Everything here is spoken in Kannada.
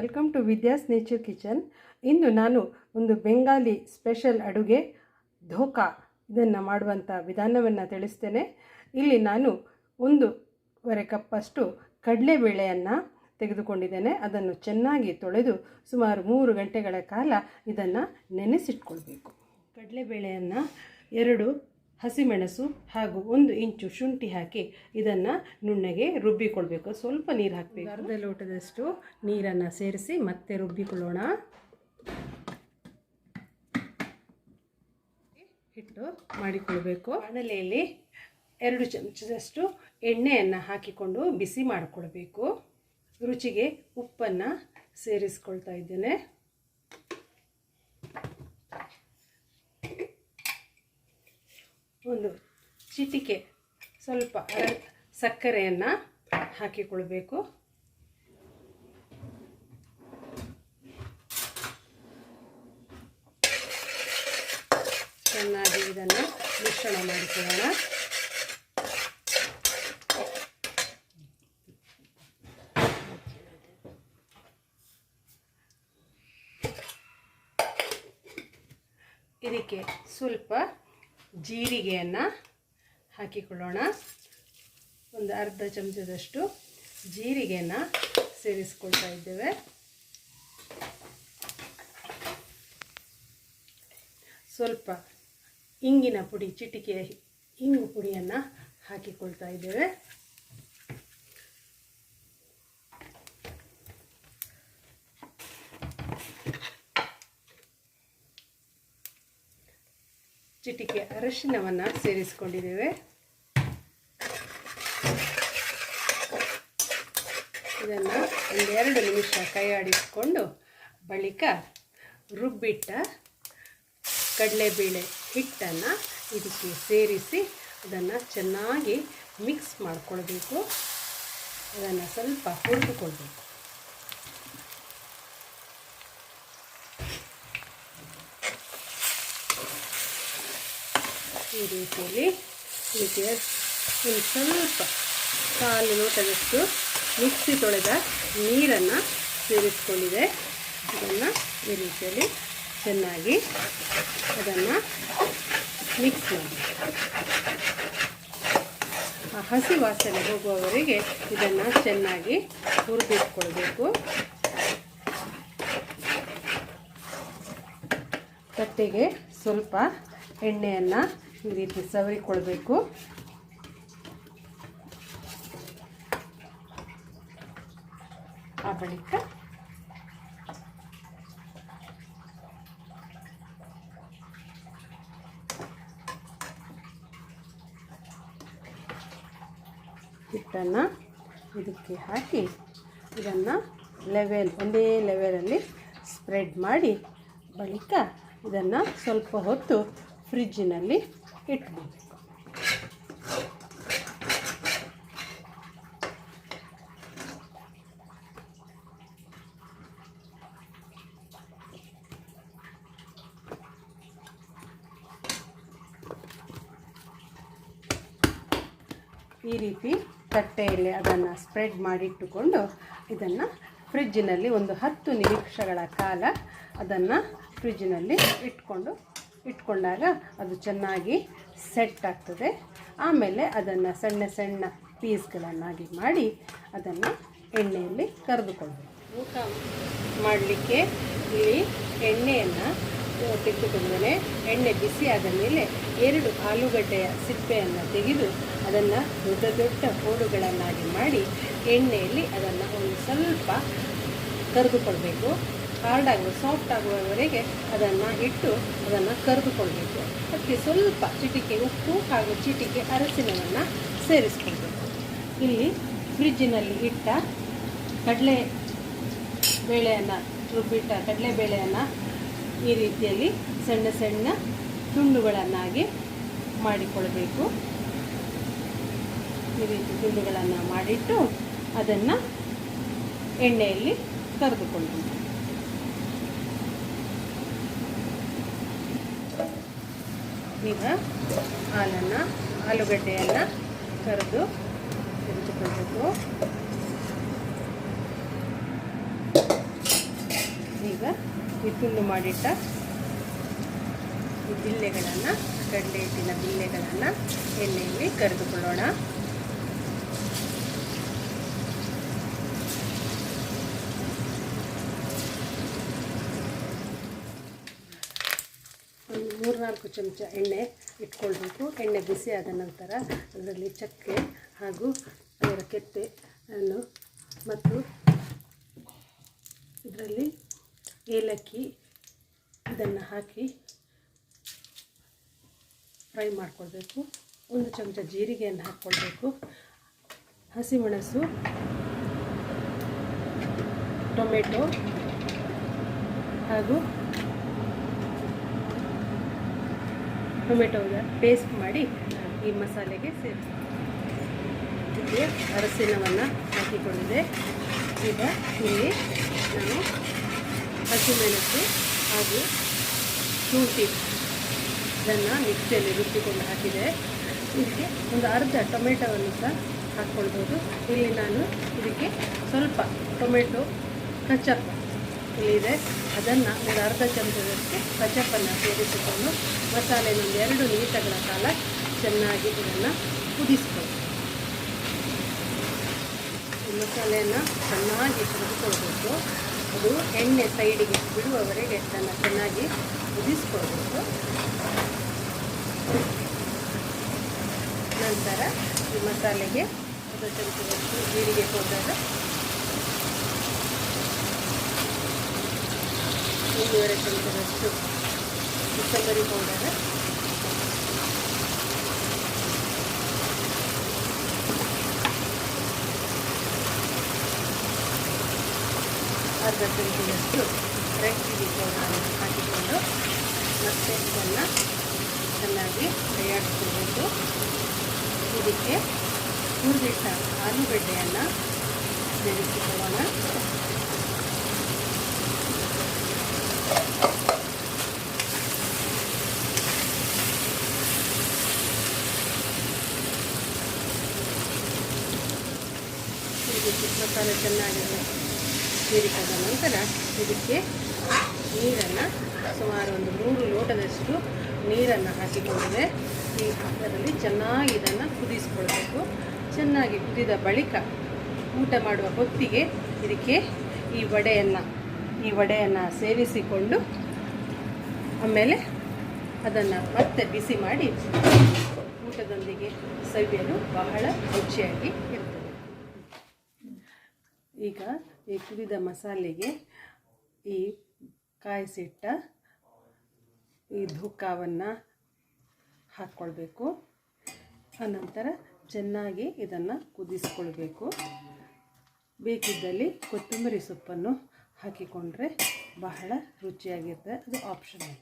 Welcome to Vidya's nature kitchen ಇಂದು ನಾನು ಒಂದು ಬೆಂಗಾಲಿ ಸ್ಪೆಷಲ್ ಅಡುಗೆ, ಧೋಕಾ ಇದನ್ನು ಮಾಡುವಂಥ ವಿಧಾನವನ್ನು ತಿಳಿಸ್ತೇನೆ. ಇಲ್ಲಿ ನಾನು ಒಂದೂವರೆ ಕಪ್ಪಷ್ಟು ಕಡಲೆಬೇಳೆಯನ್ನು ತೆಗೆದುಕೊಂಡಿದ್ದೇನೆ. ಅದನ್ನು ಚೆನ್ನಾಗಿ ತೊಳೆದು ಸುಮಾರು ಮೂರು ಗಂಟೆಗಳ ಕಾಲ ಇದನ್ನು ನೆನೆಸಿಟ್ಕೊಳ್ಬೇಕು. ಕಡಲೆಬೇಳೆಯನ್ನು ಎರಡು ಹಸಿಮೆಣಸು ಹಾಗೂ ಒಂದು ಇಂಚು ಶುಂಠಿ ಹಾಕಿ ಇದನ್ನು ನುಣ್ಣಗೆ ರುಬ್ಬಿಕೊಳ್ಬೇಕು. ಸ್ವಲ್ಪ ನೀರು ಹಾಕಬೇಕು. ಅರ್ಧ ಲೋಟದಷ್ಟು ನೀರನ್ನು ಸೇರಿಸಿ ಮತ್ತೆ ರುಬ್ಬಿಕೊಳ್ಳೋಣ. ಹಿಟ್ಟು ಮಾಡಿಕೊಳ್ಬೇಕು. ಬಾಣಲೆಯಲ್ಲಿ ಎರಡು ಚಮಚದಷ್ಟು ಎಣ್ಣೆಯನ್ನು ಹಾಕಿಕೊಂಡು ಬಿಸಿ ಮಾಡಿಕೊಳ್ಬೇಕು. ರುಚಿಗೆ ಉಪ್ಪನ್ನು ಸೇರಿಸ್ಕೊಳ್ತಾ ಇದ್ದೇನೆ. ಒಂದು ಚಿಟಿಕೆ ಸ್ವಲ್ಪ ಸಕ್ಕರೆಯನ್ನು ಹಾಕಿಕೊಳ್ಬೇಕು. ಚೆನ್ನಾಗಿ ಇದನ್ನು ಮಿಶ್ರಣ ಮಾಡಿಕೊಳ್ಳೋಣ. ಇದಕ್ಕೆ ಸ್ವಲ್ಪ ಜೀರಿಗೆಯನ್ನು ಹಾಕಿಕೊಳ್ಳೋಣ. ಒಂದು ಅರ್ಧ ಚಮಚದಷ್ಟು ಜೀರಿಗೆಯನ್ನು ಸೇರಿಸ್ಕೊಳ್ತಾ ಇದ್ದೇವೆ. ಸ್ವಲ್ಪ ಇಂಗಿನ ಪುಡಿ, ಚಿಟಿಕೆ ಇಂಗು ಪುಡಿಯನ್ನು ಹಾಕಿಕೊಳ್ತಾ ಇದ್ದೇವೆ. ಚಿಟಿಕೆ ಅರಶಿನವನ್ನು ಸೇರಿಸ್ಕೊಂಡಿದ್ದೇವೆ. ಇದನ್ನು ಒಂದೆರಡು ನಿಮಿಷ ಕೈಯಾಡಿಸಿಕೊಂಡು ಬಳಿಕ ರುಬ್ಬಿಟ್ಟ ಕಡಲೆಬೇಳೆ ಹಿಟ್ಟನ್ನು ಇದಕ್ಕೆ ಸೇರಿಸಿ ಅದನ್ನು ಚೆನ್ನಾಗಿ ಮಿಕ್ಸ್ ಮಾಡಿಕೊಳ್ಬೇಕು. ಅದನ್ನು ಸ್ವಲ್ಪ ಹುರಿದುಕೊಳ್ಬೇಕು. ಈ ರೀತಿಯಲ್ಲಿ ಇದಕ್ಕೆ ಒಂದು ಸ್ವಲ್ಪ ಕಾಲು ಲೋಟದಷ್ಟು ಮಿಕ್ಸಿ ತೊಳೆದ ನೀರನ್ನು ಸೇರಿಸ್ಕೊಂಡಿದೆ. ಇದನ್ನು ಈ ರೀತಿಯಲ್ಲಿ ಚೆನ್ನಾಗಿ ಅದನ್ನು ಮಿಕ್ಸ್ ಮಾಡಿ. ಆ ಹಸಿ ವಾಸನೆ ಹೋಗುವವರೆಗೆ ಇದನ್ನು ಚೆನ್ನಾಗಿ ಹುರಿದಿಟ್ಕೊಳ್ಬೇಕು. ತಟ್ಟೆಗೆ ಸ್ವಲ್ಪ ಎಣ್ಣೆಯನ್ನು ಈ ರೀತಿ ಸವರಿಕೊಳ್ಬೇಕು ಆ ಬಳಿಕ ಹಿಟ್ಟನ್ನು ಇದಕ್ಕೆ ಹಾಕಿ ಇದನ್ನು ಲೆವೆಲ್ ಒಂದೇ ಲೆವೆಲಲ್ಲಿ ಸ್ಪ್ರೆಡ್ ಮಾಡಿ ಬಳಿಕ ಇದನ್ನು ಸ್ವಲ್ಪ ಹೊತ್ತು ಫ್ರಿಜ್ಜಿನಲ್ಲಿ ಇಟ್ಬೋದು ಈ ರೀತಿ ತಟ್ಟೆಯಲ್ಲಿ ಅದನ್ನು ಸ್ಪ್ರೆಡ್ ಮಾಡಿಟ್ಟುಕೊಂಡು ಇದನ್ನು ಫ್ರಿಜ್ಜಿನಲ್ಲಿ ಒಂದು ಹತ್ತು ನಿಮಿಷಗಳ ಕಾಲ ಅದನ್ನು ಫ್ರಿಜ್ಜಿನಲ್ಲಿ ಇಟ್ಕೊಂಡು ಇಟ್ಕೊಂಡಾಗ ಅದು ಚೆನ್ನಾಗಿ ಸೆಟ್ ಆಗ್ತದೆ. ಆಮೇಲೆ ಅದನ್ನು ಸಣ್ಣ ಸಣ್ಣ ಪೀಸ್ಗಳನ್ನಾಗಿ ಮಾಡಿ ಅದನ್ನು ಎಣ್ಣೆಯಲ್ಲಿ ಕರೆದುಕೊಳ್ಬೇಕು. ಊಟ ಮಾಡಲಿಕ್ಕೆ ಇಲ್ಲಿ ಎಣ್ಣೆಯನ್ನು ತೆಗೆದುಕೊಂಡರೆ ಎಣ್ಣೆ ಬಿಸಿ ಆದ ಮೇಲೆ ಎರಡು ಆಲೂಗಡ್ಡೆಯ ಸಿಪ್ಪೆಯನ್ನು ತೆಗೆದು ಅದನ್ನು ದೊಡ್ಡ ದೊಡ್ಡ ಹೋಳುಗಳನ್ನಾಗಿ ಮಾಡಿ ಎಣ್ಣೆಯಲ್ಲಿ ಅದನ್ನು ಒಂದು ಸ್ವಲ್ಪ ಕರೆದುಕೊಳ್ಬೇಕು. ಹಾರ್ಡ್ ಆಗುವ ಸಾಫ್ಟ್ ಆಗುವವರೆಗೆ ಅದನ್ನು ಇಟ್ಟು ಅದನ್ನು ಕರೆದುಕೊಳ್ಬೇಕು. ಅದಕ್ಕೆ ಸ್ವಲ್ಪ ಚಿಟಿಕೆ ಉಪ್ಪು ಹಾಗೂ ಚಿಟಿಕೆ ಅರಸಿನವನ್ನು ಸೇರಿಸ್ಕೊಳ್ಬೇಕು. ಇಲ್ಲಿ ಫ್ರಿಜ್ಜಿನಲ್ಲಿ ಇಟ್ಟ ಕಡಲೆ ಬೇಳೆಯನ್ನು, ರುಬ್ಬಿಟ್ಟ ಕಡಲೆಬೇಳೆಯನ್ನು ಈ ರೀತಿಯಲ್ಲಿ ಸಣ್ಣ ಸಣ್ಣ ತುಂಡುಗಳನ್ನಾಗಿ ಮಾಡಿಕೊಳ್ಬೇಕು. ಈ ರೀತಿ ತುಂಡುಗಳನ್ನು ಮಾಡಿಟ್ಟು ಅದನ್ನು ಎಣ್ಣೆಯಲ್ಲಿ ಕರೆದುಕೊಳ್ಬೇಕು ಈಗ ಹಾಲನ್ನು, ಆಲೂಗಡ್ಡೆಯನ್ನು ಕರೆದು ತೆಗೆದುಕೊಳ್ಬೇಕು. ಈಗ ಈ ತುಂಡು ಮಾಡಿಟ್ಟ ಈ ಬಿಲ್ಲೆಗಳನ್ನು, ಕಡಲೆ ಹಿಟ್ಟಿನ ಬಿಲ್ಲೆಗಳನ್ನು ಎಣ್ಣೆಯಲ್ಲಿ ಕರೆದುಕೊಳ್ಳೋಣ ಒಂದು ಮೂರ್ನಾಲ್ಕು ಚಮಚ ಎಣ್ಣೆ ಇಟ್ಕೊಳ್ಬೇಕು. ಎಣ್ಣೆ ಬಿಸಿ ಆದ ನಂತರ ಅದರಲ್ಲಿ ಚಕ್ಕೆ ಹಾಗೂ ಅದರ ಕೆತ್ತೆ ಅನ್ನು ಮತ್ತು ಇದರಲ್ಲಿ ಏಲಕ್ಕಿ ಇದನ್ನು ಹಾಕಿ ಫ್ರೈ ಮಾಡ್ಕೊಳ್ಬೇಕು. ಒಂದು ಚಮಚ ಜೀರಿಗೆಯನ್ನು ಹಾಕ್ಕೊಳ್ಬೇಕು. ಹಸಿಮೆಣಸು, ಟೊಮೆಟೊ ಹಾಗೂ ಟೊಮೆಟೊದ ಪೇಸ್ಟ್ ಮಾಡಿ ಈ ಮಸಾಲೆಗೆ ಸೇರಿಸಿ ಇದಕ್ಕೆ ಅರಸಿನವನ್ನು ಹಾಕಿಕೊಂಡಿದೆ. ಈಗ ಇಲ್ಲಿ ನಾನು ಹಸಿಮೆಣಸು ಹಾಗೂ ಶುಂಠಿ ಇದನ್ನು ಮಿಕ್ಸಿಯಲ್ಲಿ ರುಬ್ಬಿಕೊಂಡು ಹಾಕಿದೆ. ಇದಕ್ಕೆ ಒಂದು ಅರ್ಧ ಟೊಮೆಟೊವನ್ನು ಸಹ ಹಾಕ್ಕೊಳ್ಬೋದು. ಇಲ್ಲಿ ನಾನು ಇದಕ್ಕೆ ಸ್ವಲ್ಪ ಟೊಮೆಟೊ ಕಚಪ್ ಇಲ್ಲಿದೆ ಅದನ್ನು ಒಂದು ಅರ್ಧ ಚಮಚದಷ್ಟು ಕಚಪ್ಪನ್ನು ಸೇರಿಸಿಕೊಂಡು ಮಸಾಲೆ ಒಂದು ಎರಡು ನಿಮಿಷಗಳ ಕಾಲ ಚೆನ್ನಾಗಿ ಇದನ್ನು ಕುದಿಸ್ಕೊಳ್ಳಿ. ಮಸಾಲೆಯನ್ನು ಚೆನ್ನಾಗಿ ಕುದಿಸ್ಕೊಳ್ಬೇಕು. ಅದು ಎಣ್ಣೆ ಸೈಡಿಗೆ ಬಿಡುವವರೆಗೆ ಅದನ್ನು ಚೆನ್ನಾಗಿ ಕುದಿಸ್ಕೊಳ್ಬೇಕು. ನಂತರ ಈ ಮಸಾಲೆಗೆ ಅರ್ಧ ಚಮಚದಷ್ಟು ಜೀರಿಗೆ ಪೌಡರ್ ಒಂದೂವರೆ ಚಮಚದಷ್ಟು ಕೊತ್ತಂಬರಿ ಪೌಡರ್ ಅರ್ಧ ಚಮಚದಷ್ಟು ರೆಡ್ ಚಿಲ್ಲಿ ಪೌಡರ್ ಹಾಕಿಕೊಂಡು ಮತ್ತೆ ಇದನ್ನು ಚೆನ್ನಾಗಿ ಕೈಯಾಡಿಸ್ಕೊಳ್ಬೇಕು ಇದಕ್ಕೆ ಹುರಿದಿಟ್ಟ ಆಲೂಗಡ್ಡೆಯನ್ನು ಬೆಳೆಸಿಕೊಳ್ಳೋಣ. ಮಸಾಲೆ ಚೆನ್ನಾಗಿ ಸೇರಿಕೊಂಡ ನಂತರ ಇದಕ್ಕೆ ನೀರನ್ನು ಸುಮಾರು ಒಂದು ಮೂರು ಲೋಟದಷ್ಟು ನೀರನ್ನು ಹಾಕಿಕೊಂಡಿದೆ. ಈ ಅದರಲ್ಲಿ ಚೆನ್ನಾಗಿ ಇದನ್ನು ಕುದಿಸ್ಕೊಳ್ಬೇಕು. ಚೆನ್ನಾಗಿ ಕುದಿದ ಬಳಿಕ ಊಟ ಮಾಡುವ ಹೊತ್ತಿಗೆ ಇದಕ್ಕೆ ಈ ವಡೆಯನ್ನು ಈ ವಡೆಯನ್ನು ಸೇರಿಸಿಕೊಂಡು ಆಮೇಲೆ ಅದನ್ನು ಮತ್ತೆ ಬಿಸಿ ಮಾಡಿ ಊಟದೊಂದಿಗೆ ಸವಿಯಲು ಬಹಳ ರುಚಿಯಾಗಿ ಇರ್ತದೆ ಈಗ ಈ ಕುದಿದ ಮಸಾಲೆಗೆ ಈ ಕಾಯಿಸಿಟ್ಟ ಈ ಧೂಕವನ್ನು ಹಾಕ್ಕೊಳ್ಬೇಕು ಆನಂತರ ಚೆನ್ನಾಗಿ ಇದನ್ನು ಕುದಿಸ್ಕೊಳ್ಬೇಕು. ಬೇಕಿದ್ದಲ್ಲಿ ಕೊತ್ತಂಬರಿ ಸೊಪ್ಪನ್ನು ಹಾಕಿಕೊಂಡ್ರೆ ಬಹಳ ರುಚಿಯಾಗಿರ್ತದೆ ಅದು ಆಪ್ಷನಲ್